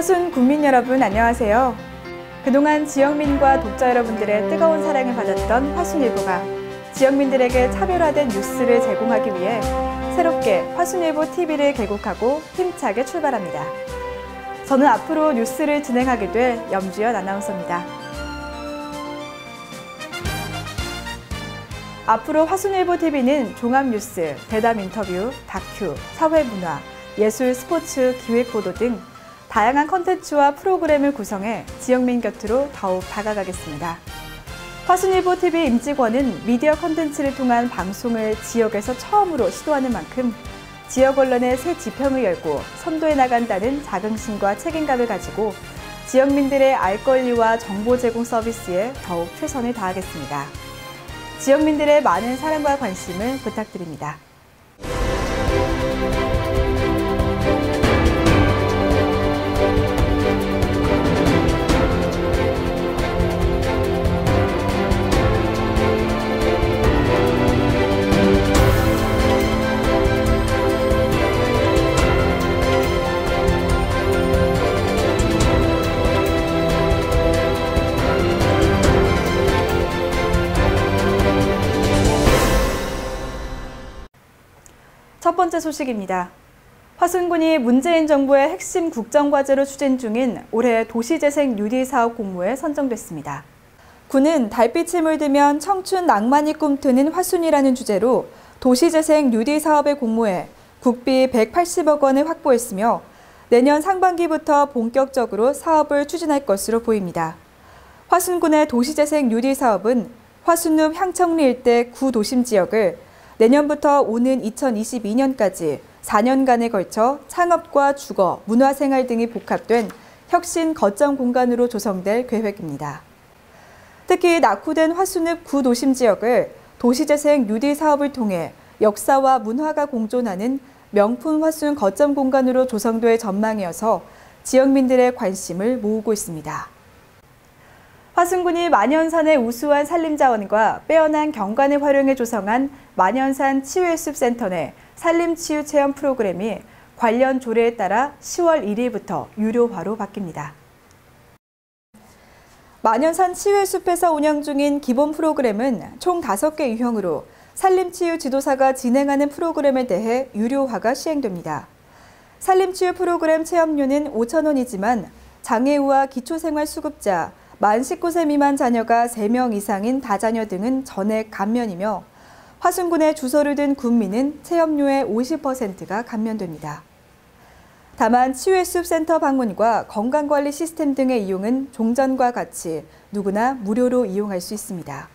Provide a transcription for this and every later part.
화순 국민 여러분 안녕하세요. 그동안 지역민과 독자 여러분들의 뜨거운 사랑을 받았던 화순일보가 지역민들에게 차별화된 뉴스를 제공하기 위해 새롭게 화순일보 TV를 개국하고 힘차게 출발합니다. 저는 앞으로 뉴스를 진행하게 될 염주연 아나운서입니다. 앞으로 화순일보 TV는 종합뉴스, 대담 인터뷰, 다큐, 사회문화, 예술, 스포츠, 기획보도 등 다양한 컨텐츠와 프로그램을 구성해 지역민 곁으로 더욱 다가가겠습니다. 화순일보 TV 임직원은 미디어 컨텐츠를 통한 방송을 지역에서 처음으로 시도하는 만큼 지역 언론의 새 지평을 열고 선도해 나간다는 자긍심과 책임감을 가지고 지역민들의 알 권리와 정보 제공 서비스에 더욱 최선을 다하겠습니다. 지역민들의 많은 사랑과 관심을 부탁드립니다. 소식입니다. 화순군이 문재인 정부의 핵심 국정과제로 추진 중인 올해 도시재생 뉴딜 사업 공모에 선정됐습니다. 군은 달빛이 물들면 청춘 낭만이 꿈트는 화순이라는 주제로 도시재생 뉴딜 사업의 공모에 국비 180억 원을 확보했으며 내년 상반기부터 본격적으로 사업을 추진할 것으로 보입니다. 화순군의 도시재생 뉴딜 사업은 화순읍 향청리 일대 구도심 지역을 내년부터 오는 2022년까지 4년간에 걸쳐 창업과 주거, 문화생활 등이 복합된 혁신 거점 공간으로 조성될 계획입니다. 특히 낙후된 화순읍 구도심 지역을 도시재생 뉴딜 사업을 통해 역사와 문화가 공존하는 명품 화순 거점 공간으로 조성될 전망이어서 지역민들의 관심을 모으고 있습니다. 화순군이 만연산의 우수한 산림자원과 빼어난 경관을 활용해 조성한 만연산 치유해숲센터 내 산림치유 체험 프로그램이 관련 조례에 따라 10월 1일부터 유료화로 바뀝니다. 만연산 치유해숲에서 운영 중인 기본 프로그램은 총 5개 유형으로 산림치유 지도사가 진행하는 프로그램에 대해 유료화가 시행됩니다. 산림치유 프로그램 체험료는 5천원이지만 장애우와 기초생활수급자, 만 19세 미만 자녀가 3명 이상인 다자녀 등은 전액 감면이며 화순군에 주소를 둔 군민은 체험료의 50%가 감면됩니다. 다만 치유의숲 센터 방문과 건강관리 시스템 등의 이용은 종전과 같이 누구나 무료로 이용할 수 있습니다.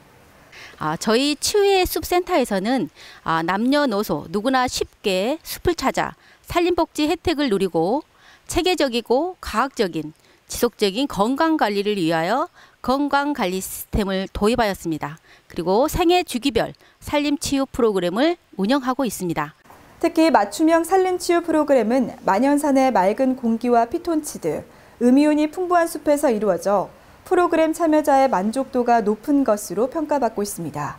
아, 저희 치유의 숲 센터에서는 아, 남녀노소 누구나 쉽게 숲을 찾아 산림복지 혜택을 누리고 체계적이고 과학적인 지속적인 건강 관리를 위하여 건강 관리 시스템을 도입하였습니다. 그리고 생애 주기별 산림 치유 프로그램을 운영하고 있습니다. 특히 맞춤형 산림 치유 프로그램은 만연산의 맑은 공기와 피톤치드, 음이온이 풍부한 숲에서 이루어져 프로그램 참여자의 만족도가 높은 것으로 평가받고 있습니다.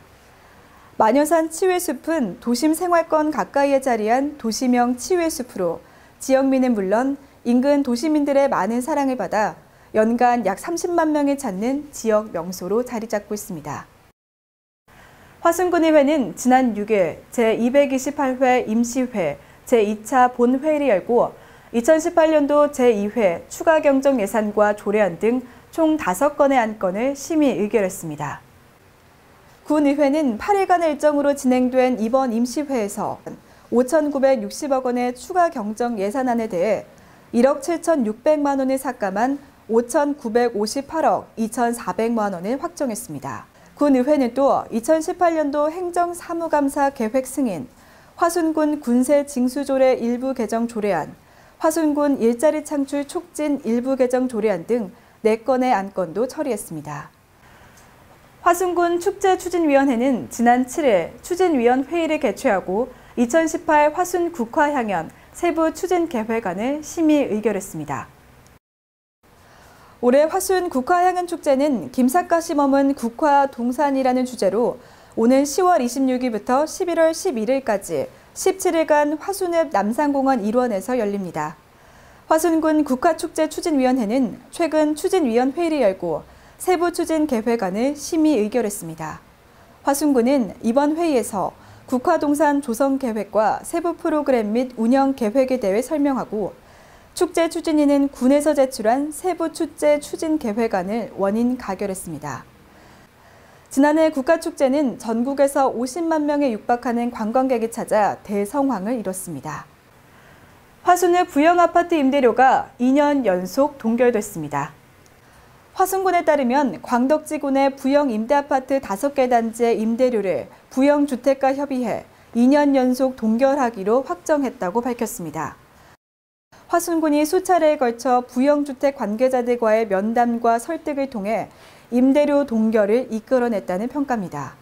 만연산 치유의 숲은 도심 생활권 가까이에 자리한 도시명 치유의 숲으로 지역민은 물론 인근 도시민들의 많은 사랑을 받아 연간 약 30만 명이 찾는 지역 명소로 자리 잡고 있습니다. 화순군의회는 지난 6일 제228회 임시회 제2차 본회의를 열고 2018년도 제2회 추가 경정 예산과 조례안 등 총 5건의 안건을 심의 의결했습니다. 군의회는 8일간의 일정으로 진행된 이번 임시회에서 5,960억 원의 추가 경정 예산안에 대해 1억 7,600만 원을 삭감한 5,958억 2,400만 원을 확정했습니다. 군의회는 또 2018년도 행정사무감사 계획 승인, 화순군 군세 징수조례 일부 개정 조례안, 화순군 일자리 창출 촉진 일부 개정 조례안 등 4건의 안건도 처리했습니다. 화순군 축제추진위원회는 지난 7일 추진위원 회의를 개최하고 2018 화순 국화향연 세부 추진 계획안을 심의 의결했습니다. 올해 화순 국화향연 축제는 김삿갓이 머문 국화 동산이라는 주제로 오는 10월 26일부터 11월 11일까지 17일간 화순읍 남산공원 일원에서 열립니다. 화순군 국가축제 추진위원회는 최근 추진위원회의를 열고 세부 추진 계획안을 심의 의결했습니다. 화순군은 이번 회의에서 국화동산 조성 계획과 세부 프로그램 및 운영 계획에 대해 설명하고 축제 추진위는 군에서 제출한 세부 축제 추진 계획안을 원인 가결했습니다. 지난해 국가축제는 전국에서 50만 명에 육박하는 관광객이 찾아 대성황을 이뤘습니다. 화순의 부영아파트 임대료가 2년 연속 동결됐습니다. 화순군에 따르면 광덕지군의 부영 임대아파트 5개 단지의 임대료를 부영주택과 협의해 2년 연속 동결하기로 확정했다고 밝혔습니다. 화순군이 수차례에 걸쳐 부영주택 관계자들과의 면담과 설득을 통해 임대료 동결을 이끌어냈다는 평가입니다.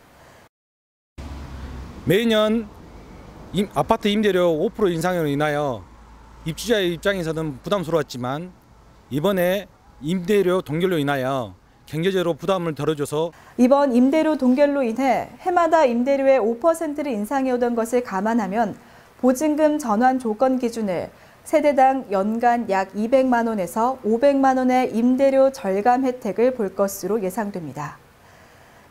매년 임, 아파트 임대료 5% 인상으로 인하여 입주자의 입장에서는 부담스러웠지만 이번에 임대료 동결로 인하여 경제적으로 부담을 덜어줘서 이번 임대료 동결로 인해 해마다 임대료의 5%를 인상해오던 것을 감안하면 보증금 전환 조건 기준을 세대당 연간 약 200만 원에서 500만 원의 임대료 절감 혜택을 볼 것으로 예상됩니다.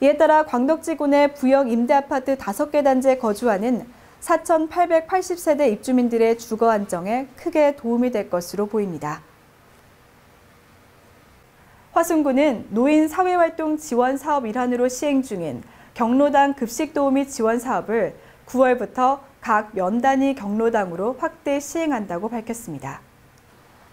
이에 따라 광덕지군의 부영 임대 아파트 5개 단지에 거주하는 4,880세대 입주민들의 주거 안정에 크게 도움이 될 것으로 보입니다. 화순군은 노인 사회활동 지원 사업 일환으로 시행 중인 경로당 급식 도우미 지원 사업을 9월부터 각 면단위 경로당으로 확대 시행한다고 밝혔습니다.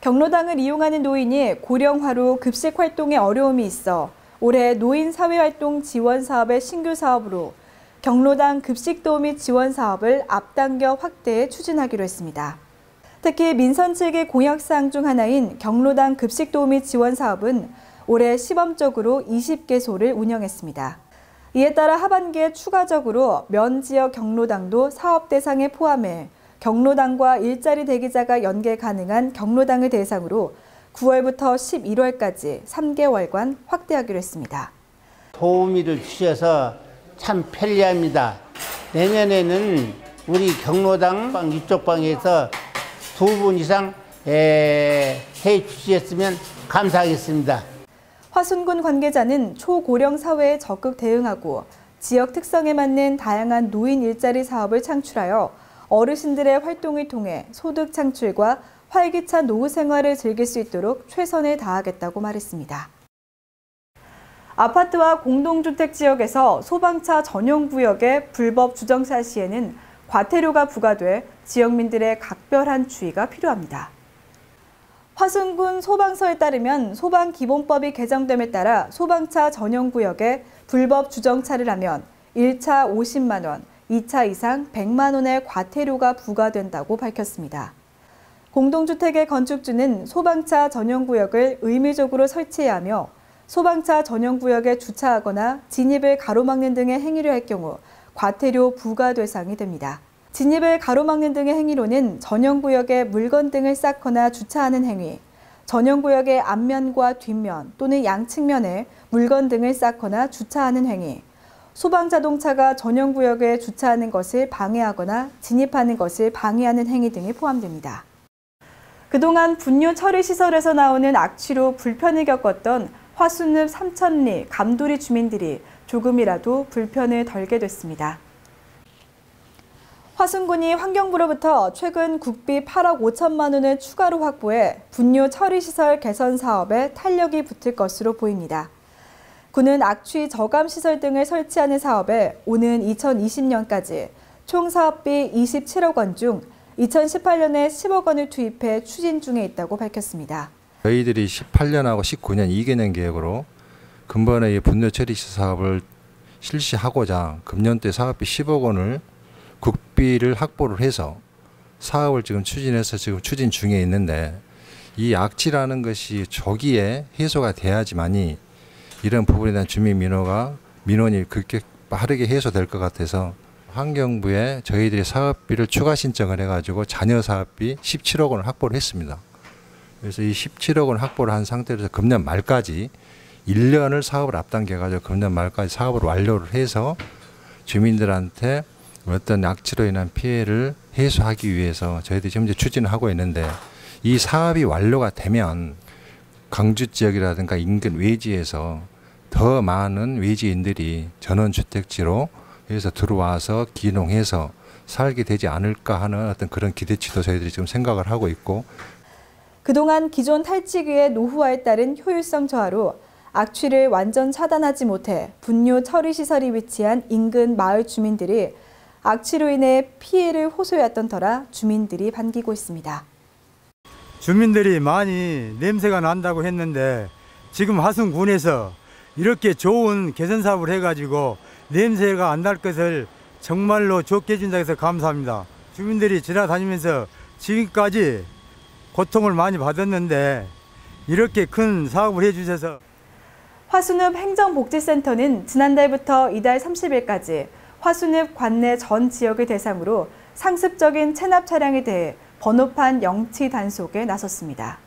경로당을 이용하는 노인이 고령화로 급식 활동에 어려움이 있어 올해 노인 사회활동 지원 사업의 신규 사업으로 경로당 급식 도우미 지원 사업을 앞당겨 확대해 추진하기로 했습니다. 특히 민선 측의 공약사항 중 하나인 경로당 급식 도우미 지원 사업은 올해 시범적으로 20개소를 운영했습니다. 이에 따라 하반기에 추가적으로 면 지역 경로당도 사업 대상에 포함해 경로당과 일자리 대기자가 연계 가능한 경로당을 대상으로 9월부터 11월까지 3개월간 확대하기로 했습니다. 도우미를 주셔서 참 편리합니다. 내년에는 우리 경로당 방 이쪽 방에서 두 분 이상 해 주셨으면 감사하겠습니다. 화순군 관계자는 초고령 사회에 적극 대응하고 지역 특성에 맞는 다양한 노인 일자리 사업을 창출하여 어르신들의 활동을 통해 소득 창출과 활기찬 노후 생활을 즐길 수 있도록 최선을 다하겠다고 말했습니다. 아파트와 공동주택 지역에서 소방차 전용 구역의 불법 주정차 시에는 과태료가 부과돼 지역민들의 각별한 주의가 필요합니다. 화순군 소방서에 따르면 소방기본법이 개정됨에 따라 소방차 전용 구역에 불법 주정차를 하면 1차 50만 원, 2차 이상 100만 원의 과태료가 부과된다고 밝혔습니다. 공동주택의 건축주는 소방차 전용 구역을 의무적으로 설치해야 하며 소방차 전용 구역에 주차하거나 진입을 가로막는 등의 행위를 할 경우 과태료 부과 대상이 됩니다. 진입을 가로막는 등의 행위로는 전용 구역에 물건 등을 쌓거나 주차하는 행위, 전용 구역의 앞면과 뒷면 또는 양측면에 물건 등을 쌓거나 주차하는 행위, 소방 자동차가 전용 구역에 주차하는 것을 방해하거나 진입하는 것을 방해하는 행위 등이 포함됩니다. 그동안 분뇨 처리 시설에서 나오는 악취로 불편을 겪었던 화순읍 삼천리 감도리 주민들이 조금이라도 불편을 덜게 됐습니다. 화순군이 환경부로부터 최근 국비 8억 5천만 원을 추가로 확보해 분뇨 처리 시설 개선 사업에 탄력이 붙을 것으로 보입니다. 군은 악취 저감 시설 등을 설치하는 사업에 오는 2020년까지 총 사업비 27억 원 중 2018년에 10억 원을 투입해 추진 중에 있다고 밝혔습니다. 저희들이 18년하고 19년 2개년 계획으로 근본의 분뇨 처리 사업을 실시하고자 금년도에 사업비 10억 원을 국비를 확보를 해서 사업을 지금 추진해서 지금 추진 중에 있는데 이 악취라는 것이 조기에 해소가 돼야지만이 이런 부분에 대한 주민 민원가 민원이 그렇게 빠르게 해소될 것 같아서 환경부에 저희들이 사업비를 추가 신청을 해가지고 잔여 사업비 17억 원을 확보를 했습니다. 그래서 이 17억 원 확보를 한 상태에서 금년 말까지 1년을 사업을 앞당겨가지고 금년 말까지 사업을 완료를 해서 주민들한테 어떤 악취로 인한 피해를 해소하기 위해서 저희들이 현재 추진을 하고 있는데 이 사업이 완료가 되면 강주 지역이라든가 인근 외지에서 더 많은 외지인들이 전원주택지로 해서 들어와서 기농해서 살게 되지 않을까 하는 어떤 그런 기대치도 저희들이 지금 생각을 하고 있고 그동안 기존 탈취기의 노후화에 따른 효율성 저하로 악취를 완전 차단하지 못해 분뇨 처리 시설이 위치한 인근 마을 주민들이 악취로 인해 피해를 호소해왔던 터라 주민들이 반기고 있습니다. 주민들이 많이 냄새가 난다고 했는데 지금 하순군에서 이렇게 좋은 개선 사업을 해가지고 냄새가 안 날 것을 정말로 좋게 해준다 해서 감사합니다. 주민들이 지나다니면서 지금까지 고통을 많이 받았는데 이렇게 큰 사업을 해주셔서 화순읍 행정복지센터는 지난달부터 이달 30일까지 화순읍 관내 전 지역을 대상으로 상습적인 체납 차량에 대해 번호판 영치 단속에 나섰습니다.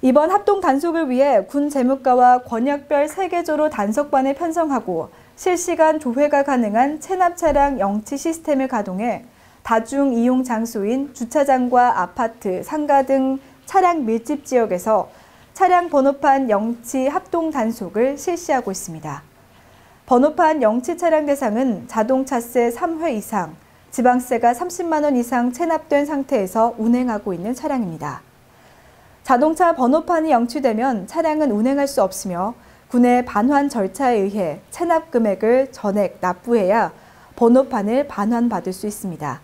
이번 합동 단속을 위해 군 재무과와 권역별 3개조로 단속반을 편성하고 실시간 조회가 가능한 체납 차량 영치 시스템을 가동해 다중 이용 장소인 주차장과 아파트, 상가 등 차량 밀집 지역에서 차량 번호판 영치 합동 단속을 실시하고 있습니다. 번호판 영치 차량 대상은 자동차세 3회 이상, 지방세가 30만 원 이상 체납된 상태에서 운행하고 있는 차량입니다. 자동차 번호판이 영치되면 차량은 운행할 수 없으며 군의 반환 절차에 의해 체납 금액을 전액 납부해야 번호판을 반환받을 수 있습니다.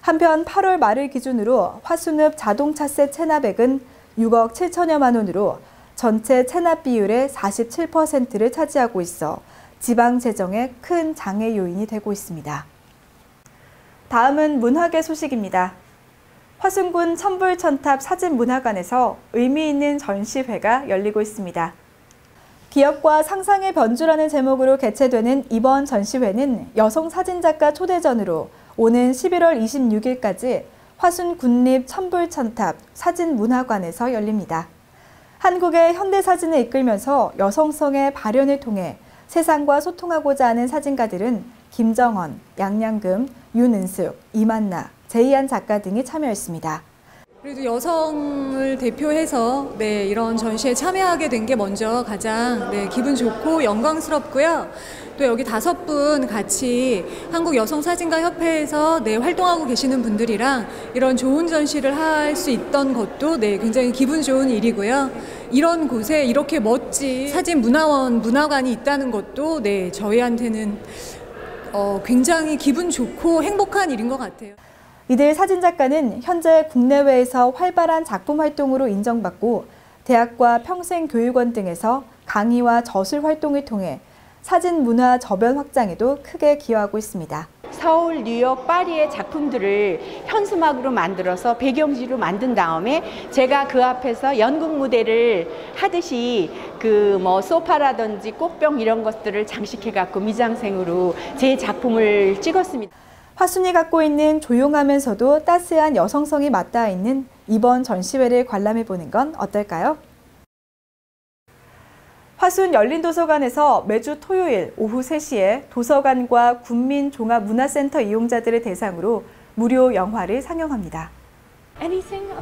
한편 8월 말을 기준으로 화순읍 자동차세 체납액은 6억 7천여만 원으로 전체 체납 비율의 47%를 차지하고 있어 지방 재정에 큰 장애 요인이 되고 있습니다. 다음은 문화계 소식입니다. 화순군 천불천탑 사진문화관에서 의미 있는 전시회가 열리고 있습니다. 기억과 상상의 변주라는 제목으로 개최되는 이번 전시회는 여성 사진작가 초대전으로 오는 11월 26일까지 화순 군립 천불천탑 사진문화관에서 열립니다. 한국의 현대사진을 이끌면서 여성성의 발현을 통해 세상과 소통하고자 하는 사진가들은 김정원, 양양금, 윤은숙, 이만나, 제이한 작가 등이 참여했습니다. 그래도 여성을 대표해서 네, 이런 전시에 참여하게 된 게 먼저 가장 네, 기분 좋고 영광스럽고요. 또 여기 다섯 분 같이 한국 여성 사진가 협회에서 네, 활동하고 계시는 분들이랑 이런 좋은 전시를 할 수 있던 것도 네, 굉장히 기분 좋은 일이고요. 이런 곳에 이렇게 멋진 사진 문화원 문화관이 있다는 것도 네, 저희한테는 어, 굉장히 기분 좋고 행복한 일인 것 같아요. 이들 사진작가는 현재 국내외에서 활발한 작품 활동으로 인정받고 대학과 평생교육원 등에서 강의와 저술 활동을 통해 사진 문화 저변 확장에도 크게 기여하고 있습니다. 서울, 뉴욕, 파리의 작품들을 현수막으로 만들어서 배경지로 만든 다음에 제가 그 앞에서 연극 무대를 하듯이 그 뭐 소파라든지 꽃병 이런 것들을 장식해 갖고 미장생으로 제 작품을 찍었습니다. 화순이 갖고 있는 조용하면서도 따스한 여성성이 맞닿아 있는 이번 전시회를 관람해 보는 건 어떨까요? 화순 열린도서관에서 매주 토요일 오후 3시에 도서관과 군민종합문화센터 이용자들을 대상으로 무료 영화를 상영합니다.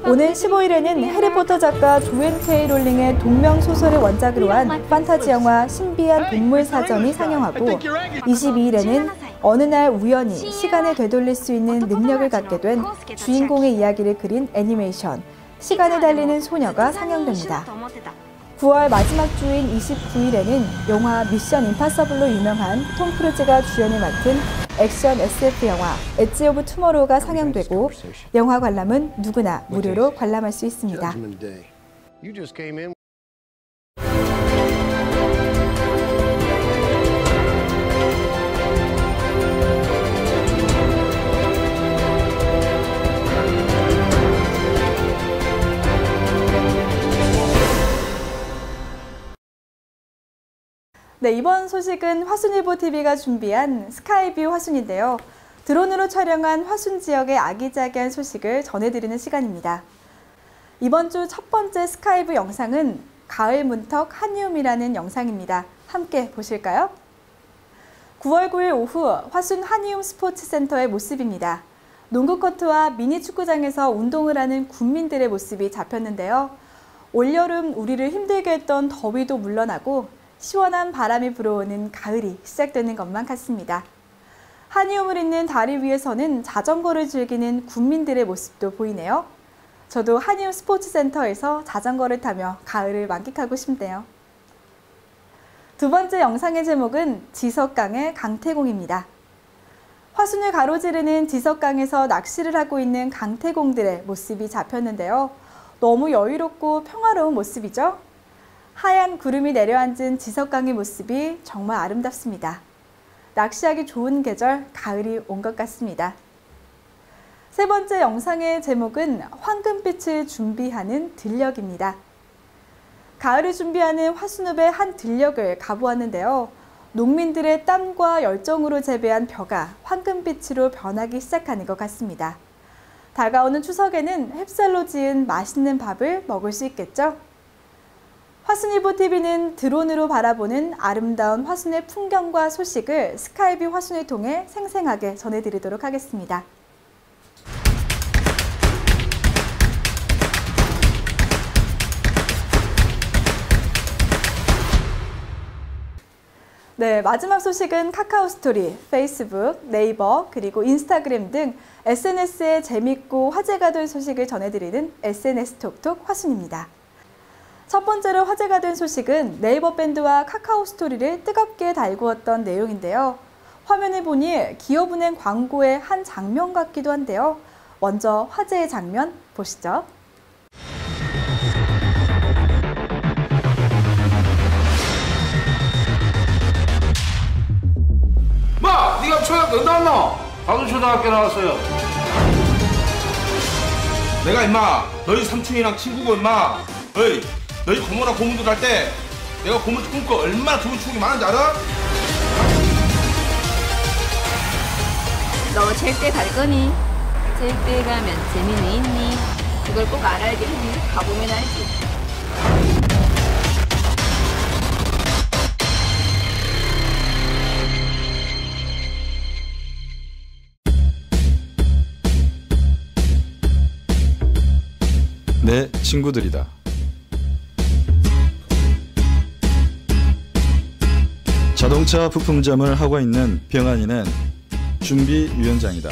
오는 15일에는 해리포터 작가 조앤 케이 롤링의 동명 소설을 원작으로 한 판타지 영화 신비한 동물 사전이 상영하고 22일에는 어느 날 우연히 시간을 되돌릴 수 있는 능력을 갖게 된 주인공의 이야기를 그린 애니메이션. 시간을 달리는 소녀가 상영됩니다. 9월 마지막 주인 29일에는 영화 미션 임파서블로 유명한 톰 크루즈가 주연을 맡은 액션 SF 영화 엣지 오브 투모로우가 상영되고 영화 관람은 누구나 무료로 관람할 수 있습니다. 네, 이번 소식은 화순일보 TV가 준비한 스카이뷰 화순인데요. 드론으로 촬영한 화순 지역의 아기자기한 소식을 전해드리는 시간입니다. 이번 주 첫 번째 스카이뷰 영상은 가을 문턱 한이움이라는 영상입니다. 함께 보실까요? 9월 9일 오후 화순 한이움 스포츠센터의 모습입니다. 농구 코트와 미니 축구장에서 운동을 하는 군민들의 모습이 잡혔는데요. 올여름 우리를 힘들게 했던 더위도 물러나고 시원한 바람이 불어오는 가을이 시작되는 것만 같습니다. 한이움을 잇는 다리 위에서는 자전거를 즐기는 군민들의 모습도 보이네요. 저도 한이움 스포츠센터에서 자전거를 타며 가을을 만끽하고 싶네요. 두 번째 영상의 제목은 지석강의 강태공입니다. 화순을 가로지르는 지석강에서 낚시를 하고 있는 강태공들의 모습이 잡혔는데요. 너무 여유롭고 평화로운 모습이죠? 하얀 구름이 내려앉은 지석강의 모습이 정말 아름답습니다. 낚시하기 좋은 계절, 가을이 온 것 같습니다. 세 번째 영상의 제목은 황금빛을 준비하는 들녘입니다. 가을을 준비하는 화순읍의 한 들녘을 가보았는데요. 농민들의 땀과 열정으로 재배한 벼가 황금빛으로 변하기 시작하는 것 같습니다. 다가오는 추석에는 햅쌀로 지은 맛있는 밥을 먹을 수 있겠죠? 화순일보 TV는 드론으로 바라보는 아름다운 화순의 풍경과 소식을 스카이비 화순을 통해 생생하게 전해드리도록 하겠습니다. 네, 마지막 소식은 카카오 스토리, 페이스북, 네이버, 그리고 인스타그램 등 SNS에 재밌고 화제가 될 소식을 전해드리는 SNS 톡톡 화순입니다. 첫 번째로 화제가 된 소식은 네이버 밴드와 카카오 스토리를 뜨겁게 달구었던 내용인데요. 화면을 보니 기업은행 광고의 한 장면 같기도 한데요. 먼저 화제의 장면 보시죠. 마, 네가 초등학교 어디 나왔노? 나도 초등학교 나왔어요. 내가 임마 너희 삼촌이랑 친구고 임마. 어이, 너희 고모랑 고모들 할 때 내가 고모 꿈꿔 얼마나 좋은 추억이 많은지 알아? 너 제때 갈 거니? 제때 가면 재미는 있니? 그걸 꼭 알아야겠니? 가보면 알지. 내 친구들이다. 자동차 부품점을 하고 있는 병환이는 준비위원장이다.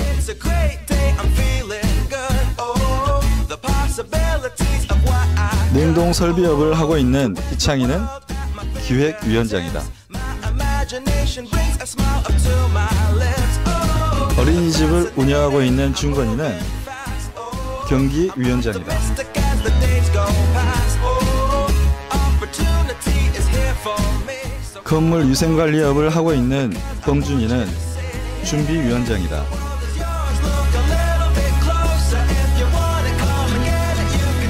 냉동 설비업을 하고 있는 희창이는 기획위원장이다. 어린이집을 운영하고 있는 준건이는 경기위원장이다. 건물 위생관리업을 하고 있는 범준이는 준비위원장이다.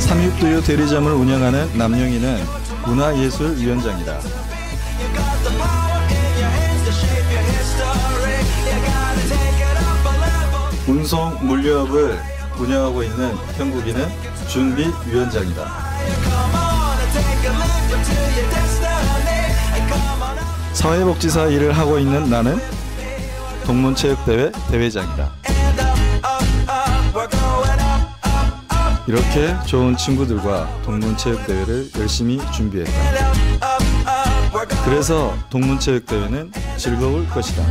삼육두유 대리점을 운영하는 남영희는 문화예술위원장이다. 운송 물류업을 운영하고 있는 형국이는 준비위원장이다. 사회복지사 일을 하고 있는 나는 동문체육대회 대회장이다. 이렇게 좋은 친구들과 동문체육대회를 열심히 준비했다. 그래서 동문체육대회는 즐거울 것이다.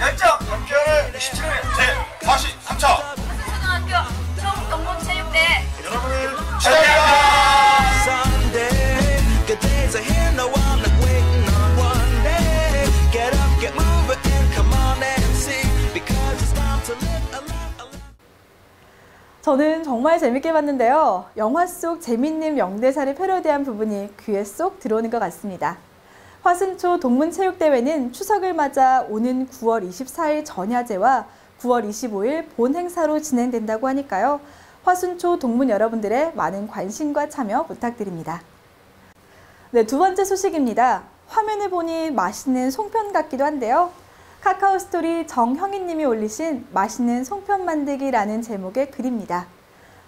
열정! 경기를 27회 저는 정말 재밌게 봤는데요. 영화 속 재밌는 명대사를 패러디한 부분이 귀에 쏙 들어오는 것 같습니다. 화순초 동문체육대회는 추석을 맞아 오는 9월 24일 전야제와 9월 25일 본 행사로 진행된다고 하니까요. 화순초 동문 여러분들의 많은 관심과 참여 부탁드립니다. 네, 두 번째 소식입니다. 화면을 보니 맛있는 송편 같기도 한데요. 카카오 스토리 정형희 님이 올리신 맛있는 송편 만들기라는 제목의 글입니다.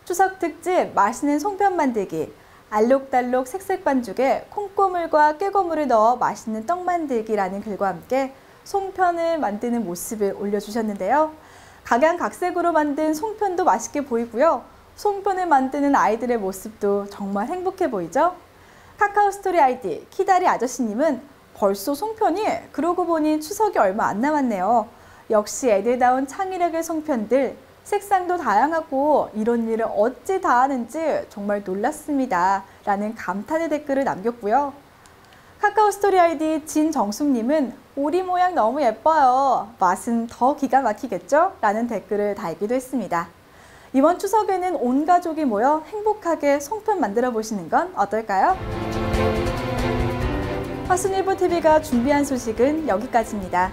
추석 특집 맛있는 송편 만들기. 알록달록 색색 반죽에 콩고물과 깨고물을 넣어 맛있는 떡 만들기라는 글과 함께 송편을 만드는 모습을 올려주셨는데요. 각양각색으로 만든 송편도 맛있게 보이고요. 송편을 만드는 아이들의 모습도 정말 행복해 보이죠? 카카오 스토리 아이디 키다리 아저씨님은 벌써 송편이 그러고 보니 추석이 얼마 안 남았네요. 역시 애들다운 창의력의 송편들 색상도 다양하고 이런 일을 어찌 다 하는지 정말 놀랐습니다. 라는 감탄의 댓글을 남겼고요. 카카오 스토리 아이디 진정숙님은 오리 모양 너무 예뻐요. 맛은 더 기가 막히겠죠? 라는 댓글을 달기도 했습니다. 이번 추석에는 온 가족이 모여 행복하게 송편 만들어 보시는 건 어떨까요? 화순일보 TV가 준비한 소식은 여기까지입니다.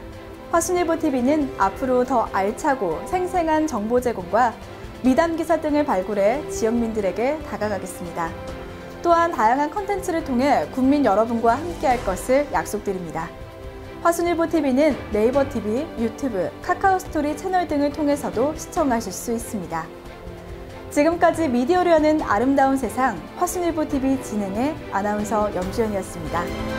화순일보 TV는 앞으로 더 알차고 생생한 정보 제공과 미담 기사 등을 발굴해 지역민들에게 다가가겠습니다. 또한 다양한 컨텐츠를 통해 국민 여러분과 함께할 것을 약속드립니다. 화순일보 TV는 네이버 TV, 유튜브, 카카오 스토리 채널 등을 통해서도 시청하실 수 있습니다. 지금까지 미디어로 여는 아름다운 세상 화순일보 TV 진행의 아나운서 염주연이었습니다.